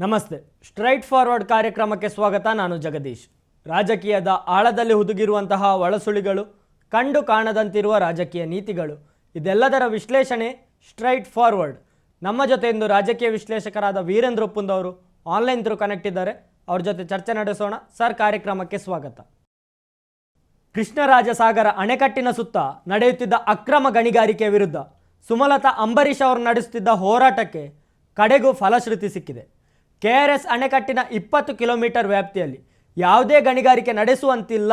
ನಮಸ್ತೆ. Straight forward ಕಾರ್ಯಕ್ರಮಕ್ಕೆ ಸ್ವಾಗತ. ನಾನು ಜಗದೀಶ್. ರಾಜಕೀಯದ ಆಳದಲ್ಲಿ ಹುದುಗಿರುವಂತಹ ಒಳಸುಳಿಗಳು, ಕಂಡು ಕಾಣದಂತಿರುವ ರಾಜಕೀಯ ನೀತಿಗಳು, ಇದೆಲ್ಲದರ ವಿಶ್ಲೇಷಣೆ ಸ್ಟ್ರೈಟ್ ಫಾರ್ವರ್ಡ್ ನಮ್ಮ ಜೊತೆ ಇಂದು ರಾಜಕೀಯ ವಿಶ್ಲೇಷಕರಾದ ವೀರೇಂದ್ರ ಅವರು ಆನ್ಲೈನ್ ಥ್ರೂ ಕನೆಕ್ಟ್ ಇದ್ದಾರೆ. ಅವ್ರ ಜೊತೆ ಚರ್ಚೆ ನಡೆಸೋಣ. ಸರ್, ಕಾರ್ಯಕ್ರಮಕ್ಕೆ ಸ್ವಾಗತ. ಕೃಷ್ಣರಾಜಸಾಗರ ಅಣೆಕಟ್ಟಿನ ಸುತ್ತ ನಡೆಯುತ್ತಿದ್ದ ಅಕ್ರಮ ಗಣಿಗಾರಿಕೆ ವಿರುದ್ಧ ಸುಮಲತಾ ಅಂಬರೀಷ್ ಅವರು ನಡೆಸುತ್ತಿದ್ದ ಹೋರಾಟಕ್ಕೆ ಕಡೆಗೂ ಫಲಶ್ರುತಿ ಸಿಕ್ಕಿದೆ. ಕೆ ಆರ್ ಎಸ್ ಅಣೆಕಟ್ಟಿನ ಇಪ್ಪತ್ತು ಕಿಲೋಮೀಟರ್ ವ್ಯಾಪ್ತಿಯಲ್ಲಿ ಯಾವುದೇ ಗಣಿಗಾರಿಕೆ ನಡೆಸುವಂತಿಲ್ಲ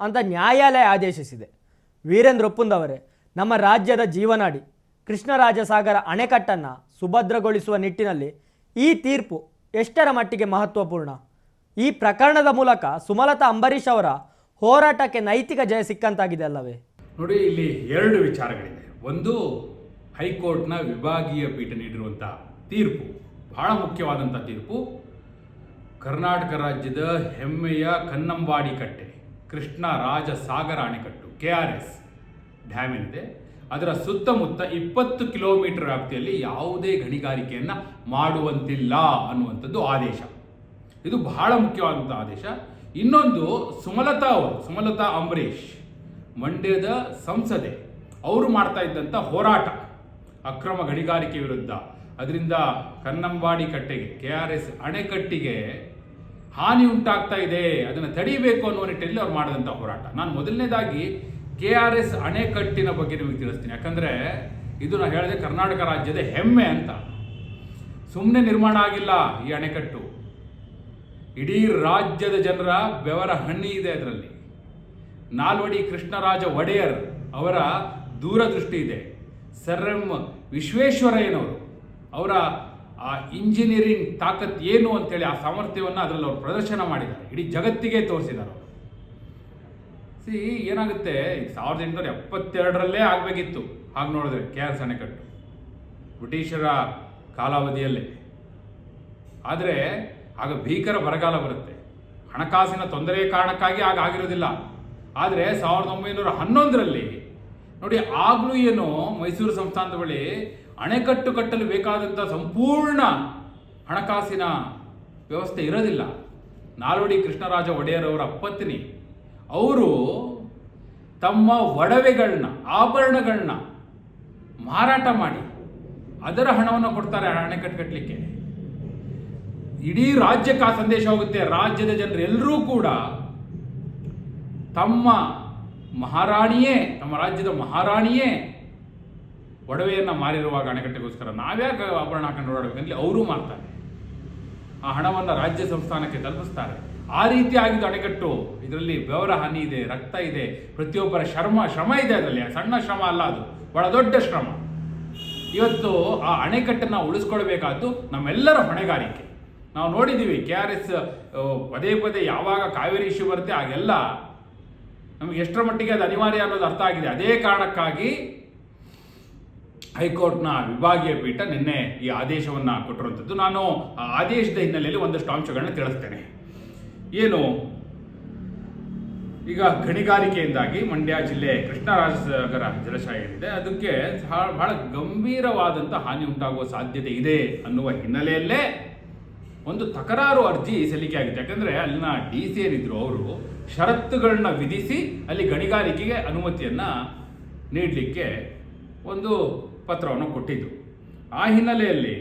ಅಂತ ನ್ಯಾಯಾಲಯ ಆದೇಶಿಸಿದೆ. ವೀರೇಂದ್ರ ಒಪ್ಪುಂದವರೇ ನಮ್ಮ ರಾಜ್ಯದ ಜೀವನಾಡಿ ಕೃಷ್ಣರಾಜಸಾಗರ ಅಣೆಕಟ್ಟನ್ನು ಸುಭದ್ರಗೊಳಿಸುವ ನಿಟ್ಟಿನಲ್ಲಿ ಈ ತೀರ್ಪು ಎಷ್ಟರ ಮಟ್ಟಿಗೆ ಮಹತ್ವಪೂರ್ಣ? ಈ ಪ್ರಕರಣದ ಮೂಲಕ ಸುಮಲತಾ ಅಂಬರೀಷ್ ಅವರ ಹೋರಾಟಕ್ಕೆ ನೈತಿಕ ಜಯ ಸಿಕ್ಕಂತಾಗಿದೆ ಅಲ್ಲವೇ? ನೋಡಿ, ಇಲ್ಲಿ ಎರಡು ವಿಚಾರಗಳಿದೆ. ಒಂದು, ಹೈಕೋರ್ಟ್ನ ವಿಭಾಗೀಯ ಪೀಠ ನೀಡಿರುವಂಥ ತೀರ್ಪು. ಬಹಳ ಮುಖ್ಯವಾದಂಥ ತೀರ್ಪು ಕರ್ನಾಟಕ ರಾಜ್ಯದ ಹೆಮ್ಮೆಯ ಕನ್ನಂಬಾಡಿ ಕಟ್ಟೆ, ಕೃಷ್ಣ ರಾಜ ಸಾಗರ ಅಣೆಕಟ್ಟು, ಕೆ ಆರ್ ಎಸ್ ಡ್ಯಾಮ್ ಏನಿದೆ. ಅದರ ಸುತ್ತಮುತ್ತ ಇಪ್ಪತ್ತು ಕಿಲೋಮೀಟರ್ ವ್ಯಾಪ್ತಿಯಲ್ಲಿ ಯಾವುದೇ ಗಣಿಗಾರಿಕೆಯನ್ನು ಮಾಡುವಂತಿಲ್ಲ ಅನ್ನುವಂಥದ್ದು ಆದೇಶ. ಇದು ಬಹಳ ಮುಖ್ಯವಾದಂಥ ಆದೇಶ. ಇನ್ನೊಂದು ಸುಮಲತಾ ಅವರು, ಸುಮಲತಾ ಅಂಬರೀಷ್, ಮಂಡ್ಯದ ಸಂಸದೆ, ಅವರು ಮಾಡ್ತಾ ಇದ್ದಂಥ ಹೋರಾಟ, ಅಕ್ರಮ ಗಣಿಗಾರಿಕೆ ವಿರುದ್ಧ. ಅದರಿಂದ ಕನ್ನಂಬಾಡಿ ಕಟ್ಟೆಗೆ, ಕೆ ಆರ್ ಎಸ್ ಅಣೆಕಟ್ಟಿಗೆ ಹಾನಿ ಉಂಟಾಗ್ತಾ ಇದೆ, ಅದನ್ನು ತಡಿಬೇಕು ಅನ್ನೋ ನಿಟ್ಟಿನಲ್ಲಿ ಅವ್ರು ಮಾಡಿದಂಥ ಹೋರಾಟ. ನಾನು ಮೊದಲನೇದಾಗಿ ಕೆ ಆರ್ ಎಸ್ ಅಣೆಕಟ್ಟಿನ ಬಗ್ಗೆ ನಿಮಗೆ ತಿಳಿಸ್ತೀನಿ. ಯಾಕಂದರೆ ಇದು ನಾನು ಹೇಳಿದೆ ಕರ್ನಾಟಕ ರಾಜ್ಯದ ಹೆಮ್ಮೆ ಅಂತ. ಸುಮ್ಮನೆ ನಿರ್ಮಾಣ ಆಗಿಲ್ಲ ಈ ಅಣೆಕಟ್ಟು. ಇಡೀ ರಾಜ್ಯದ ಜನರ ಬೆವರ ಹಣ್ಣಿ ಇದೆ ಅದರಲ್ಲಿ. ನಾಲ್ವಡಿ ಕೃಷ್ಣರಾಜ ಒಡೆಯರ್ ಅವರ ದೂರದೃಷ್ಟಿ ಇದೆ. ಸರ್ ಎಂ ವಿಶ್ವೇಶ್ವರಯ್ಯನವರು. ಅವರ ಆ ಇಂಜಿನಿಯರಿಂಗ್ ತಾಕತ್ ಏನು ಅಂತೇಳಿ ಆ ಸಾಮರ್ಥ್ಯವನ್ನು ಅದರಲ್ಲಿ ಅವರು ಪ್ರದರ್ಶನ ಮಾಡಿದ್ದಾರೆ. ಇಡೀ ಜಗತ್ತಿಗೆ ತೋರಿಸಿದ್ದಾರೆ ಸಿ ಏನಾಗುತ್ತೆ? ಸಾವಿರದ ಎಂಟುನೂರ ಎಪ್ಪತ್ತೆರಡರಲ್ಲೇ ಆಗಬೇಕಿತ್ತು. ಹಾಗೆ ನೋಡಿದ್ರೆ ಕೆ ಆರ್ ಅಣೆಕಟ್ಟು ಬ್ರಿಟಿಷರ ಕಾಲಾವಧಿಯಲ್ಲೇ. ಆದರೆ ಆಗ ಭೀಕರ ಬರಗಾಲ ಬರುತ್ತೆ. ಹಣಕಾಸಿನ ತೊಂದರೆ ಕಾರಣಕ್ಕಾಗಿ ಆಗ ಆಗಿರೋದಿಲ್ಲ. ಆದರೆ ಸಾವಿರದ ಒಂಬೈನೂರ ಹನ್ನೊಂದರಲ್ಲಿ ನೋಡಿ, ಆಗಲೂ ಏನು ಮೈಸೂರು ಸಂಸ್ಥಾನದ ಬಳಿ ಅಣೆಕಟ್ಟು ಕಟ್ಟಲು ಬೇಕಾದಂಥ ಸಂಪೂರ್ಣ ಹಣಕಾಸಿನ ವ್ಯವಸ್ಥೆ ಇರೋದಿಲ್ಲ. ನಾಲ್ವಡಿ ಕೃಷ್ಣರಾಜ ಒಡೆಯರ್ ಅವರ ಪತ್ನಿ ಅವರು ತಮ್ಮ ಒಡವೆಗಳನ್ನ ಆಭರಣಗಳನ್ನ ಮಾರಾಟ ಮಾಡಿ ಅದರ ಹಣವನ್ನು ಕೊಡ್ತಾರೆ ಅಣೆಕಟ್ಟು ಕಟ್ಟಲಿಕ್ಕೆ. ಇಡೀ ರಾಜ್ಯಕ್ಕೆ ಆ ಸಂದೇಶ ಹೋಗುತ್ತೆ. ರಾಜ್ಯದ ಜನರು ಎಲ್ಲರೂ ಕೂಡ ತಮ್ಮ ಮಹಾರಾಣಿಯೇ, ನಮ್ಮ ರಾಜ್ಯದ ಮಹಾರಾಣಿಯೇ, ಒಡವೆಯನ್ನು ಮಾರಿರುವಾಗ ಅಣೆಕಟ್ಟೆಗೋಸ್ಕರ ನಾವ್ಯಾಕೆ ಆಭರಣ ಹಾಕೊಂಡು ಓಡಾಡಬೇಕಂದ್ರೆ ಅವರು ಮಾರ್ತಾರೆ. ಆ ಹಣವನ್ನು ರಾಜ್ಯ ಸಂಸ್ಥಾನಕ್ಕೆ ತಲುಪಿಸ್ತಾರೆ. ಆ ರೀತಿ ಆಗಿದ್ದು ಅಣೆಕಟ್ಟು. ಇದರಲ್ಲಿ ಬೆವರ ಹಾನಿ ಇದೆ, ರಕ್ತ ಇದೆ, ಪ್ರತಿಯೊಬ್ಬರ ಶ್ರಮ ಶ್ರಮ ಇದೆ ಅದರಲ್ಲಿ. ಸಣ್ಣ ಶ್ರಮ ಅಲ್ಲ ಅದು. ಬಹಳ ದೊಡ್ಡ ಶ್ರಮ. ಇವತ್ತು ಆ ಅಣೆಕಟ್ಟನ್ನು ಉಳಿಸ್ಕೊಳ್ಬೇಕಾದ್ದು ನಮ್ಮೆಲ್ಲರ ಹೊಣೆಗಾರಿಕೆ. ನಾವು ನೋಡಿದ್ದೀವಿ ಕೆ ಆರ್ ಎಸ್ ಪದೇ ಪದೇ ಯಾವಾಗ ಕಾವೇರಿ ಇಶ್ಯೂ ಬರುತ್ತೆ, ಆಗೆಲ್ಲ ನಮಗೆ ಎಷ್ಟರ ಮಟ್ಟಿಗೆ ಅದು ಅನಿವಾರ್ಯ ಅನ್ನೋದು ಅರ್ಥ ಆಗಿದೆ. ಅದೇ ಕಾರಣಕ್ಕಾಗಿ ಹೈಕೋರ್ಟ್ನ ವಿಭಾಗೀಯ ಪೀಠ ನಿನ್ನೆ ಈ ಆದೇಶವನ್ನು ಕೊಟ್ಟಿರುವಂಥದ್ದು. ನಾನು ಆ ಆದೇಶದ ಹಿನ್ನೆಲೆಯಲ್ಲಿ ಒಂದಷ್ಟು ಅಂಶಗಳನ್ನ ತಿಳಿಸ್ತೇನೆ. ಏನು? ಈಗ ಗಣಿಗಾರಿಕೆಯಿಂದಾಗಿ ಮಂಡ್ಯ ಜಿಲ್ಲೆ ಕೃಷ್ಣರಾಜಸಾಗರ ಜಲಾಶಯ ಏನಿದೆ ಅದಕ್ಕೆ ಬಹಳ ಗಂಭೀರವಾದಂಥ ಹಾನಿ ಉಂಟಾಗುವ ಸಾಧ್ಯತೆ ಇದೆ ಅನ್ನುವ ಹಿನ್ನೆಲೆಯಲ್ಲೇ ಒಂದು ತಕರಾರು ಅರ್ಜಿ ಸಲ್ಲಿಕೆ ಆಗಿತ್ತು. ಯಾಕಂದರೆ ಅಲ್ಲಿನ ಡಿ ಸಿ ಏನಿದ್ರು ಅವರು ಷರತ್ತುಗಳನ್ನ ವಿಧಿಸಿ ಅಲ್ಲಿ ಗಣಿಗಾರಿಕೆಗೆ ಅನುಮತಿಯನ್ನು ನೀಡಲಿಕ್ಕೆ ಒಂದು ಪತ್ರವನ್ನು ಕೊಟ್ಟಿದ್ದು ಆ ಹಿನ್ನೆಲೆಯಲ್ಲಿ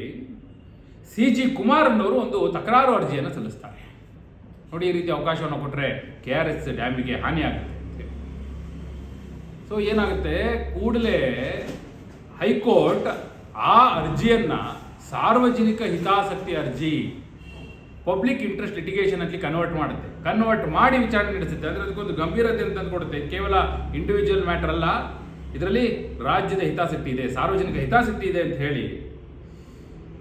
ಸಿ ಜಿ ಕುಮಾರ್ ಅನ್ನೋರು ಒಂದು ತಕರಾರು ಅರ್ಜಿಯನ್ನು ಸಲ್ಲಿಸ್ತಾರೆ. ನೋಡಿ, ಈ ರೀತಿ ಅವಕಾಶವನ್ನು ಕೊಟ್ಟರೆ ಕೆ ಆರ್ ಎಸ್ ಡ್ಯಾಮಿಗೆ ಹಾನಿ ಆಗುತ್ತೆ ಅಂತೇಳಿ. ಸೊ ಏನಾಗುತ್ತೆ? ಕೂಡಲೇ ಹೈಕೋರ್ಟ್ ಆ ಅರ್ಜಿಯನ್ನು ಸಾರ್ವಜನಿಕ ಹಿತಾಸಕ್ತಿ ಅರ್ಜಿ ಪಬ್ಲಿಕ್ ಇಂಟ್ರೆಸ್ಟ್ ಲಿಟಿಗೇಷನ್ ಅಲ್ಲಿ ಕನ್ವರ್ಟ್ ಮಾಡುತ್ತೆ. ಕನ್ವರ್ಟ್ ಮಾಡಿ ವಿಚಾರಣೆ ನಡೆಸುತ್ತೆ. ಅಂದರೆ ಅದಕ್ಕೊಂದು ಗಂಭೀರತೆ ಅಂತ ಕೊಡುತ್ತೆ ಕೇವಲ ಇಂಡಿವಿಜುವಲ್ ಮ್ಯಾಟರ್ ಅಲ್ಲ. ಇದರಲ್ಲಿ ರಾಜ್ಯದ ಹಿತಾಸಕ್ತಿ ಇದೆ, ಸಾರ್ವಜನಿಕ ಹಿತಾಸಕ್ತಿ ಇದೆ ಅಂತ ಹೇಳಿ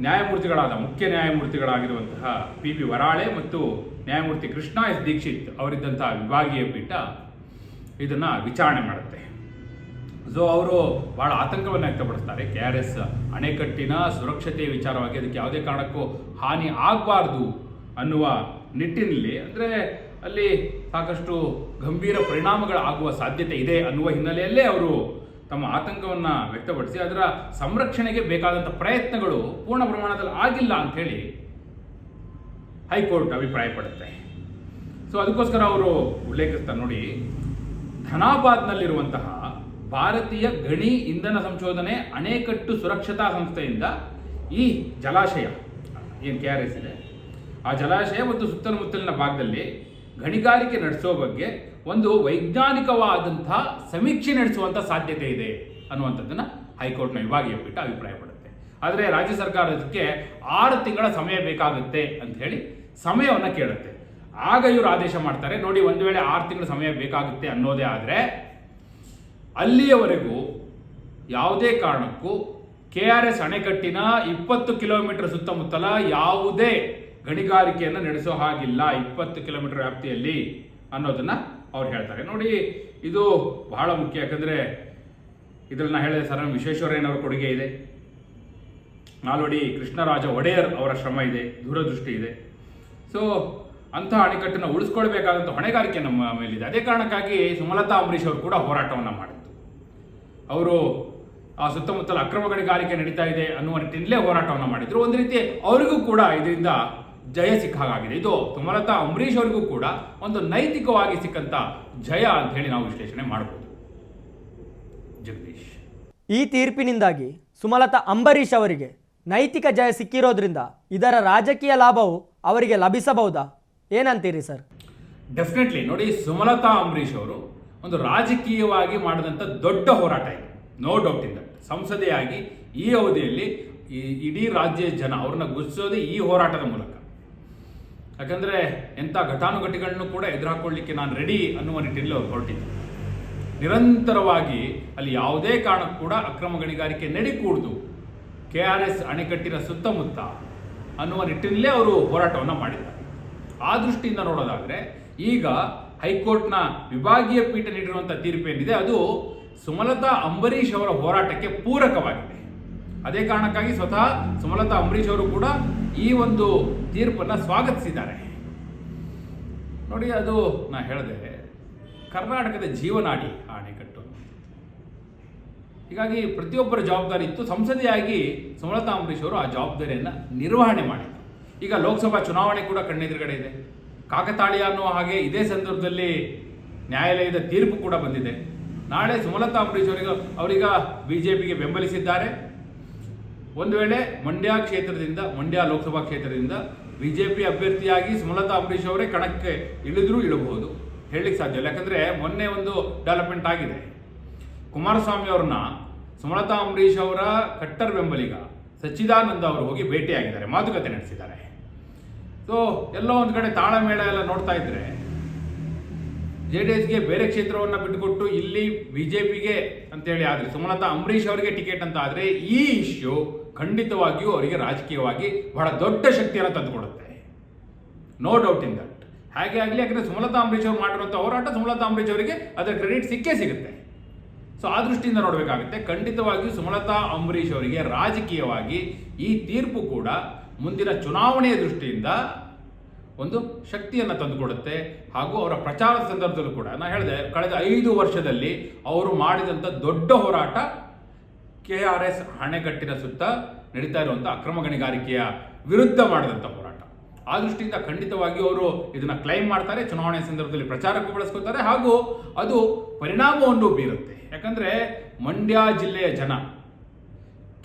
ನ್ಯಾಯಮೂರ್ತಿಗಳಾದ ಮುಖ್ಯ ನ್ಯಾಯಮೂರ್ತಿಗಳಾಗಿರುವಂತಹ ಪಿ ಬಿ ವರಾಳೆ ಮತ್ತು ನ್ಯಾಯಮೂರ್ತಿ ಕೃಷ್ಣ ಎಸ್ ದೀಕ್ಷಿತ್ ಅವರಿದ್ದಂತಹ ವಿಭಾಗೀಯ ಪೀಠ ಇದನ್ನು ವಿಚಾರಣೆ ಮಾಡುತ್ತೆ. ಸೊ ಅವರು ಬಹಳ ಆತಂಕವನ್ನು ವ್ಯಕ್ತಪಡಿಸ್ತಾರೆ. ಕೆ ಆರ್ ಎಸ್ ಅಣೆಕಟ್ಟಿನ ಸುರಕ್ಷತೆಯ ವಿಚಾರವಾಗಿ ಅದಕ್ಕೆ ಯಾವುದೇ ಕಾರಣಕ್ಕೂ ಹಾನಿ ಆಗಬಾರ್ದು ಅನ್ನುವ ನಿಟ್ಟಿನಲ್ಲಿ, ಅಂದರೆ ಅಲ್ಲಿ ಸಾಕಷ್ಟು ಗಂಭೀರ ಪರಿಣಾಮಗಳಾಗುವ ಸಾಧ್ಯತೆ ಇದೆ ಅನ್ನುವ ಹಿನ್ನೆಲೆಯಲ್ಲೇ ಅವರು ತಮ್ಮ ಆತಂಕವನ್ನು ವ್ಯಕ್ತಪಡಿಸಿ, ಅದರ ಸಂರಕ್ಷಣೆಗೆ ಬೇಕಾದಂಥ ಪ್ರಯತ್ನಗಳು ಪೂರ್ಣ ಪ್ರಮಾಣದಲ್ಲಿ ಆಗಿಲ್ಲ ಅಂಥೇಳಿ ಹೈಕೋರ್ಟ್ ಅಭಿಪ್ರಾಯ ಪಡುತ್ತೆ ಸೊ ಅದಕ್ಕೋಸ್ಕರ ಅವರು ಉಲ್ಲೇಖಿಸ್ತಾರೆ ನೋಡಿ ಧನಾಬಾದ್ನಲ್ಲಿರುವಂತಹ ಭಾರತೀಯ ಗಣಿ ಇಂಧನ ಸಂಶೋಧನೆ ಅಣೆಕಟ್ಟು ಸುರಕ್ಷತಾ ಸಂಸ್ಥೆಯಿಂದ ಈ ಜಲಾಶಯ, ಏನು ಕೆ ಆರ್ ಎಸ್ ಇದೆ? ಆ ಜಲಾಶಯ ಮತ್ತು ಸುತ್ತಮುತ್ತಲಿನ ಭಾಗದಲ್ಲಿ ಗಣಿಗಾರಿಕೆ ನಡೆಸೋ ಬಗ್ಗೆ ಒಂದು ವೈಜ್ಞಾನಿಕವಾದಂಥ ಸಮೀಕ್ಷೆ ನಡೆಸುವಂಥ ಸಾಧ್ಯತೆ ಇದೆ ಅನ್ನುವಂಥದ್ದನ್ನು ಹೈಕೋರ್ಟ್ನ ವಿಭಾಗೀಯ ಪೀಠ ಅಭಿಪ್ರಾಯ ಪಡುತ್ತೆ ಆದರೆ ರಾಜ್ಯ ಸರ್ಕಾರ ಅದಕ್ಕೆ ಆರು ತಿಂಗಳ ಸಮಯ ಬೇಕಾಗುತ್ತೆ ಅಂತ ಹೇಳಿ ಸಮಯವನ್ನು ಕೇಳುತ್ತೆ. ಆಗ ಇವರು ಆದೇಶ ಮಾಡ್ತಾರೆ, ನೋಡಿ ಒಂದು ವೇಳೆ ಆರು ತಿಂಗಳ ಸಮಯ ಬೇಕಾಗುತ್ತೆ ಅನ್ನೋದೇ ಆದರೆ ಅಲ್ಲಿಯವರೆಗೂ ಯಾವುದೇ ಕಾರಣಕ್ಕೂ ಕೆ ಆರ್ ಎಸ್ ಅಣೆಕಟ್ಟಿನ ಇಪ್ಪತ್ತು ಕಿಲೋಮೀಟರ್ ಸುತ್ತಮುತ್ತಲ ಯಾವುದೇ ಗಣಿಗಾರಿಕೆಯನ್ನು ನಡೆಸೋ ಹಾಗಿಲ್ಲ ಇಪ್ಪತ್ತು ಕಿಲೋಮೀಟರ್ ವ್ಯಾಪ್ತಿಯಲ್ಲಿ ಅನ್ನೋದನ್ನ ಅವ್ರು ಹೇಳ್ತಾರೆ. ನೋಡಿ, ಇದು ಬಹಳ ಮುಖ್ಯ. ಯಾಕಂದ್ರೆ ಇದ್ರಲ್ಲಿ ನಾ ಹೇಳಿದೆ ಸರ್ ವಿಶ್ವೇಶ್ವರಯ್ಯನವರ ಕೊಡುಗೆ ಇದೆ. ನಾಲ್ವಡಿ ಕೃಷ್ಣರಾಜ ಒಡೆಯರ್ ಅವರ ಶ್ರಮ ಇದೆ, ದೂರದೃಷ್ಟಿ ಇದೆ. ಸೊ ಅಂತಹ ಅಣೆಕಟ್ಟನ್ನು ಉಳಿಸ್ಕೊಳ್ಬೇಕಾದಂಥ ಹೊಣೆಗಾರಿಕೆ ನಮ್ಮ ಮೇಲಿದೆ. ಅದೇ ಕಾರಣಕ್ಕಾಗಿ ಸುಮಲತಾ ಅಂಬರೀಷ್ ಅವರು ಕೂಡ ಹೋರಾಟವನ್ನು ಮಾಡಿದ್ದು. ಅವರು ಆ ಸುತ್ತಮುತ್ತಲ ಅಕ್ರಮ ಗಣಿಗಾರಿಕೆ ನಡೀತಾ ಇದೆ ಅನ್ನುವ ನಿಟ್ಟಿನಲ್ಲೇ ಹೋರಾಟವನ್ನು ಮಾಡಿದ್ರು. ಒಂದು ರೀತಿ ಅವರಿಗೂ ಕೂಡ ಇದರಿಂದ ಜಯ ಸಿಕ್ಕ ಹಾಗಾಗಿದೆ. ಇದು ಸುಮಲತಾ ಅಂಬರೀಷ್ ಅವರಿಗೂ ಕೂಡ ಒಂದು ನೈತಿಕವಾಗಿ ಸಿಕ್ಕಂತ ಜಯ ಅಂತ ಹೇಳಿ ನಾವು ವಿಶ್ಲೇಷಣೆ ಮಾಡಬಹುದು ಜಗದೀಶ್. ಈ ತೀರ್ಪಿನಿಂದಾಗಿ ಸುಮಲತಾ ಅಂಬರೀಷ್ ಅವರಿಗೆ ನೈತಿಕ ಜಯ ಸಿಕ್ಕಿರೋದ್ರಿಂದ ಇದರ ರಾಜಕೀಯ ಲಾಭವು ಅವರಿಗೆ ಲಭಿಸಬಹುದಾ? ಏನಂತೀರಿ ಸರ್? ಡೆಫಿನೆಟ್ಲಿ ನೋಡಿ ಸುಮಲತಾ ಅಂಬರೀಷ್ ಅವರು ಒಂದು ರಾಜಕೀಯವಾಗಿ ಮಾಡಿದಂಥ ದೊಡ್ಡ ಹೋರಾಟ ಇದೆ. ನೋ ಡೌಟ್ ಇಂದ. ಸಂಸದೆಯಾಗಿ ಈ ಅವಧಿಯಲ್ಲಿ ಇಡೀ ರಾಜ್ಯ ಜನ ಅವ್ರನ್ನ ಗುರುತಿಸೋದೇ ಈ ಹೋರಾಟದ ಮೂಲಕ. ಯಾಕಂದ್ರೆ ಎಂಥ ಘಟಾನುಘಟಿಗಳನ್ನು ಕೂಡ ಎದುರುಹಾಕೊಳ್ಳಿಕ್ಕೆ ನಾನು ರೆಡಿ ಅನ್ನುವ ನಿಟ್ಟಿನಲ್ಲಿ ಅವರು ಹೊರಟಿದ್ದೆ ನಿರಂತರವಾಗಿ ಅಲ್ಲಿ ಯಾವುದೇ ಕಾರಣಕ್ಕೂ ಕೂಡ ಅಕ್ರಮ ಗಣಿಗಾರಿಕೆ ನಡಿಕೂಡ್ದು, ಕೆ ಆರ್ ಎಸ್ ಅಣೆಕಟ್ಟಿನ ಸುತ್ತಮುತ್ತ ಅನ್ನುವ ನಿಟ್ಟಿನಲ್ಲೇ ಅವರು ಹೋರಾಟವನ್ನು ಮಾಡಿದ್ದಾರೆ. ಆ ದೃಷ್ಟಿಯಿಂದ ನೋಡೋದಾದ್ರೆ ಈಗ ಹೈಕೋರ್ಟ್ನ ವಿಭಾಗೀಯ ಪೀಠ ನೀಡಿರುವಂಥ ತೀರ್ಪೇನಿದೆ ಅದು ಸುಮಲತಾ ಅಂಬರೀಷ್ ಅವರ ಹೋರಾಟಕ್ಕೆ ಪೂರಕವಾಗಿದೆ. ಅದೇ ಕಾರಣಕ್ಕಾಗಿ ಸ್ವತಃ ಸುಮಲತಾ ಅಂಬರೀಷ್ ಅವರು ಕೂಡ ಈ ಒಂದು ತೀರ್ಪನ್ನು ಸ್ವಾಗತಿಸಿದ್ದಾರೆ. ನೋಡಿ, ಅದು ನಾ ಹೇಳಿದೆ, ಕರ್ನಾಟಕದ ಜೀವನಾಡಿ ಆ ಅಣೆಕಟ್ಟು ಹೀಗಾಗಿ ಪ್ರತಿಯೊಬ್ಬರ ಜವಾಬ್ದಾರಿ ಇತ್ತು. ಸಂಸದೆಯಾಗಿ ಸುಮಲತಾ ಅಂಬರೀಷ್ ಅವರು ಆ ಜವಾಬ್ದಾರಿಯನ್ನು ನಿರ್ವಹಣೆ ಮಾಡಿದ್ರು. ಈಗ ಲೋಕಸಭಾ ಚುನಾವಣೆ ಕೂಡ ಕಣ್ಣೆದುರುಗಡೆ ಇದೆ. ಕಾಕತಾಳೀಯ ಅನ್ನೋ ಹಾಗೆ ಇದೇ ಸಂದರ್ಭದಲ್ಲಿ ನ್ಯಾಯಾಲಯದ ತೀರ್ಪು ಕೂಡ ಬಂದಿದೆ. ನಾಳೆ ಸುಮಲತಾ ಅಂಬರೀಷ್ ಅವರಿಗೆ ಅವರೀಗ ಬಿ ಜೆ ಪಿಗೆ ಬೆಂಬಲಿಸಿದ್ದಾರೆ. ಒಂದು ವೇಳೆ ಮಂಡ್ಯ ಕ್ಷೇತ್ರದಿಂದ, ಮಂಡ್ಯ ಲೋಕಸಭಾ ಕ್ಷೇತ್ರದಿಂದ ಬಿಜೆಪಿ ಅಭ್ಯರ್ಥಿಯಾಗಿ ಸುಮಲತಾ ಅಂಬರೀಶ್ ಅವರೇ ಕಣಕ್ಕೆ ಇಳಿದ್ರೂ ಇಳಬಹುದು. ಹೇಳಲಿಕ್ಕೆ ಸಾಧ್ಯ ಇಲ್ಲ. ಯಾಕಂದ್ರೆ ಮೊನ್ನೆ ಒಂದು ಡೆವಲಪ್ಮೆಂಟ್ ಆಗಿದೆ. ಕುಮಾರಸ್ವಾಮಿ ಅವ್ರನ್ನ ಸುಮಲತಾ ಅಂಬರೀಶ್ ಅವರ ಕಟ್ಟರ್ ಬೆಂಬಲಿಗ ಸಚ್ಚಿದಾನಂದ ಅವರು ಹೋಗಿ ಭೇಟಿಯಾಗಿದ್ದಾರೆ. ಮಾತುಕತೆ ನಡೆಸಿದ್ದಾರೆ. ಸೊ ಎಲ್ಲೋ ಒಂದು ಕಡೆ ತಾಳಮೇಳ ಎಲ್ಲ ನೋಡ್ತಾ ಇದ್ರೆ ಜೆ ಡಿ ಎಸ್ಗೆ ಬೇರೆ ಕ್ಷೇತ್ರವನ್ನು ಬಿಟ್ಟುಕೊಟ್ಟು ಇಲ್ಲಿ ಬಿ ಜೆ ಪಿಗೆ ಅಂತೇಳಿ ಆದರೆ, ಸುಮಲತಾ ಅಂಬರೀಷ್ ಅವರಿಗೆ ಟಿಕೆಟ್ ಅಂತ ಆದರೆ ಈ ಇಶ್ಯೂ ಖಂಡಿತವಾಗಿಯೂ ಅವರಿಗೆ ರಾಜಕೀಯವಾಗಿ ಬಹಳ ದೊಡ್ಡ ಶಕ್ತಿಯನ್ನು ತಂದುಕೊಡುತ್ತೆ. ನೋ ಡೌಟ್ ಇನ್ ದಟ್ ಹಾಗೆ ಆಗಲಿ, ಯಾಕಂದರೆ ಸುಮಲತಾ ಅಂಬರೀಶ್ ಅವರು ಮಾಡಿರುವಂಥ ಹೋರಾಟ ಸುಮಲತಾ ಅಂಬರೀಶ್ ಅವರಿಗೆ ಅದರ ಕ್ರೆಡಿಟ್ ಸಿಕ್ಕೇ ಸಿಗುತ್ತೆ. ಸೊ ಆ ದೃಷ್ಟಿಯಿಂದ ನೋಡಬೇಕಾಗುತ್ತೆ, ಖಂಡಿತವಾಗಿಯೂ ಸುಮಲತಾ ಅಂಬರೀಷ್ ಅವರಿಗೆ ರಾಜಕೀಯವಾಗಿ ಈ ತೀರ್ಪು ಕೂಡ ಮುಂದಿನ ಚುನಾವಣೆಯ ದೃಷ್ಟಿಯಿಂದ ಒಂದು ಶಕ್ತಿಯನ್ನು ತಂದುಕೊಡುತ್ತೆ. ಹಾಗೂ ಅವರ ಪ್ರಚಾರದ ಸಂದರ್ಭದಲ್ಲೂ ಕೂಡ ನಾನು ಹೇಳಿದೆ, ಕಳೆದ ಐದು ವರ್ಷದಲ್ಲಿ ಅವರು ಮಾಡಿದಂಥ ದೊಡ್ಡ ಹೋರಾಟ ಕೆ ಆರ್ ಎಸ್ ಅಣೆಕಟ್ಟಿನ ಸುತ್ತ ನಡೀತಾ ಇರುವಂಥ ಅಕ್ರಮ ಗಣಿಗಾರಿಕೆಯ ವಿರುದ್ಧ ಮಾಡಿದಂಥ ಹೋರಾಟ. ಆ ದೃಷ್ಟಿಯಿಂದ ಖಂಡಿತವಾಗಿ ಅವರು ಇದನ್ನ ಕ್ಲೈಮ್ ಮಾಡ್ತಾರೆ, ಚುನಾವಣೆ ಸಂದರ್ಭದಲ್ಲಿ ಪ್ರಚಾರಕ್ಕೂ ಬಳಸ್ಕೊತಾರೆ ಹಾಗೂ ಅದು ಪರಿಣಾಮವನ್ನು ಬೀರುತ್ತೆ. ಯಾಕಂದ್ರೆ ಮಂಡ್ಯ ಜಿಲ್ಲೆಯ ಜನ,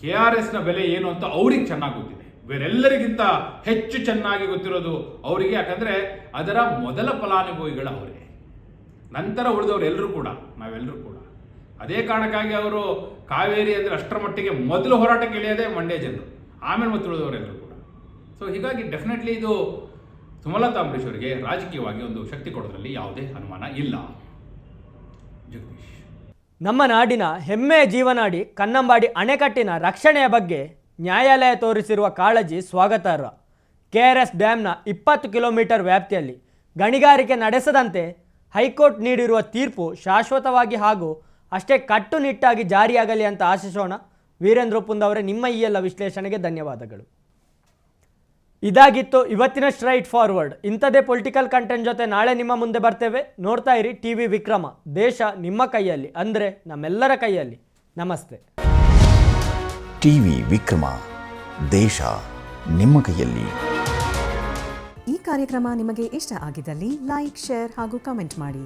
ಕೆ ಆರ್ ಎಸ್ನ ಬೆಲೆ ಏನು ಅಂತ ಅವ್ರಿಗೆ ಚೆನ್ನಾಗಿ ಗೊತ್ತಿದೆ. ಬೇರೆಲ್ಲರಿಗಿಂತ ಹೆಚ್ಚು ಚೆನ್ನಾಗಿ ಗೊತ್ತಿರೋದು ಅವರಿಗೆ, ಯಾಕಂದ್ರೆ ಅದರ ಮೊದಲ ಫಲಾನುಭವಿಗಳು ಅವರೇ ನಂತರ ಉಳಿದವರು ಎಲ್ಲರೂ ಕೂಡ, ನಾವೆಲ್ಲರೂ ಕೂಡ ಅದೇ ಕಾರಣಕ್ಕಾಗಿ ಅವರು ಕಾವೇರಿ ಅಂದರೆ ಅಷ್ಟರ ಮಟ್ಟಿಗೆ ಮೊದಲು ಹೋರಾಟಕ್ಕೆ ಇಳಿಯೋದೇ ಮಂಡ್ಯ ಜನರು, ಆಮೇಲೆ ಮತ್ತೆ ಉಳಿದವರೆಲ್ಲರೂ ಕೂಡ. ಸೊ ಹೀಗಾಗಿ ಡೆಫಿನೆಟ್ಲಿ ಇದು ಸುಮಲತಾ ಅಂಬರೀಷ್ ಅವರಿಗೆ ರಾಜಕೀಯವಾಗಿ ಒಂದು ಶಕ್ತಿ ಕೊಡೋದ್ರಲ್ಲಿ ಯಾವುದೇ ಅನುಮಾನ ಇಲ್ಲ. ಜಗದೀಶ್. ನಮ್ಮ ನಾಡಿನ ಹೆಮ್ಮೆಯ ಜೀವನಾಡಿ, ಕನ್ನಂಬಾಡಿ ಅಣೆಕಟ್ಟಿನ ರಕ್ಷಣೆಯ ಬಗ್ಗೆ ನ್ಯಾಯಾಲಯ ತೋರಿಸಿರುವ ಕಾಳಜಿ ಸ್ವಾಗತಾರ್ಹ. ಕೆ ಆರ್ ಎಸ್ ಡ್ಯಾಮ್ನ ಇಪ್ಪತ್ತು ಕಿಲೋಮೀಟರ್ ವ್ಯಾಪ್ತಿಯಲ್ಲಿ ಗಣಿಗಾರಿಕೆ ನಡೆಸದಂತೆ ಹೈಕೋರ್ಟ್ ನೀಡಿರುವ ತೀರ್ಪು ಶಾಶ್ವತವಾಗಿ ಹಾಗೂ ಅಷ್ಟೇ ಕಟ್ಟುನಿಟ್ಟಾಗಿ ಜಾರಿಯಾಗಲಿ ಅಂತ ಆಶಿಸೋಣ. ವೀರೇಂದ್ರ ಅವರೇ ನಿಮ್ಮ ಈ ಎಲ್ಲ ವಿಶ್ಲೇಷಣೆಗೆ ಧನ್ಯವಾದಗಳು. ಇದಾಗಿತ್ತು ಇವತ್ತಿನ ಸ್ಟ್ರೈಟ್ ಫಾರ್ವರ್ಡ್ ಇಂಥದೇ ಪೊಲಿಟಿಕಲ್ ಕಂಟೆಂಟ್ ಜೊತೆ ನಾಳೆ ನಿಮ್ಮ ಮುಂದೆ ಬರ್ತೇವೆ. ನೋಡ್ತಾ ಇರಿ ಟಿ ವಿ ವಿಕ್ರಮ. ದೇಶ ನಿಮ್ಮ ಕೈಯಲ್ಲಿ ಅಂದರೆ ನಮ್ಮೆಲ್ಲರ ಕೈಯಲ್ಲಿ. ನಮಸ್ತೆ. T V Vikrama. ದೇಶ ನಿಮ್ಮ ಕೈಯಲ್ಲಿ. ಈ ಕಾರ್ಯಕ್ರಮ ನಿಮಗೆ ಇಷ್ಟ ಆಗಿದ್ದಲ್ಲಿ ಲೈಕ್ ಶೇರ್ ಹಾಗೂ ಕಮೆಂಟ್ ಮಾಡಿ.